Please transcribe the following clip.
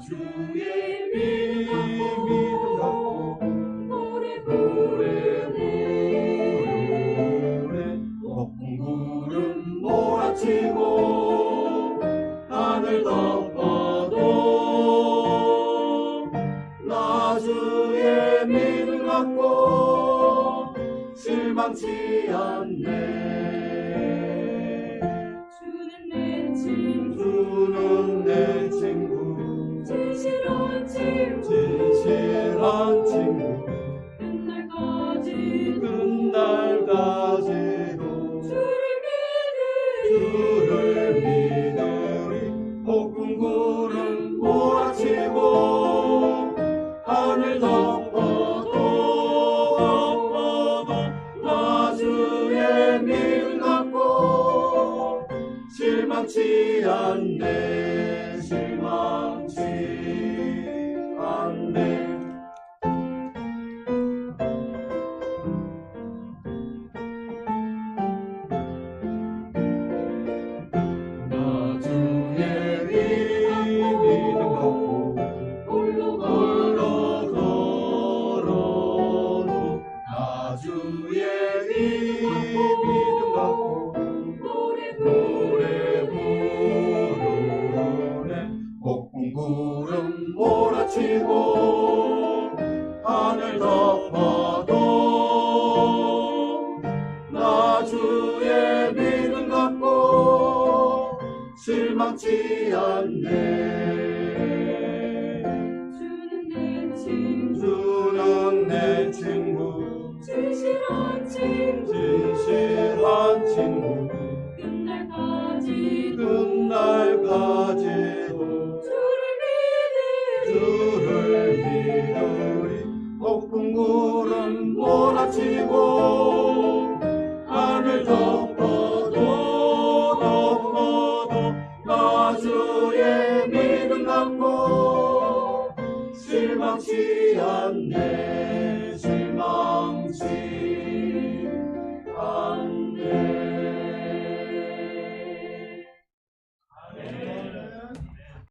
주의 믿음 갖고 노래 부르네. 폭풍 구름 몰아치고 하늘 덮어도 나주의 믿음 갖고 실망치 않네. 주는 내 친구. 주는 내 친구. 진실한 친구. 진실한 친구. 끝날까지 끝날까지도 주를 믿으리. 주를 믿으리. 폭풍 구름 몰아치고. 하늘 덮어도 덮어도 나 주의 믿음 갖고 실망치 않네 나 주의 믿음 갖고 노래 부르네 부르네 폭풍 구름 몰아치고 하늘 덮어도 나 주의 믿음 갖고 실망치 않네. 주는 내 친구 주는 내 친구 진실한 친구. 진실한 친구. 끝날까지 끝날까지도. 주를 믿으리. 주를 믿으리. 폭풍 구름 몰아치고 하늘 덮어도 덮어도 나 주의 믿음 갖고 실망치 않네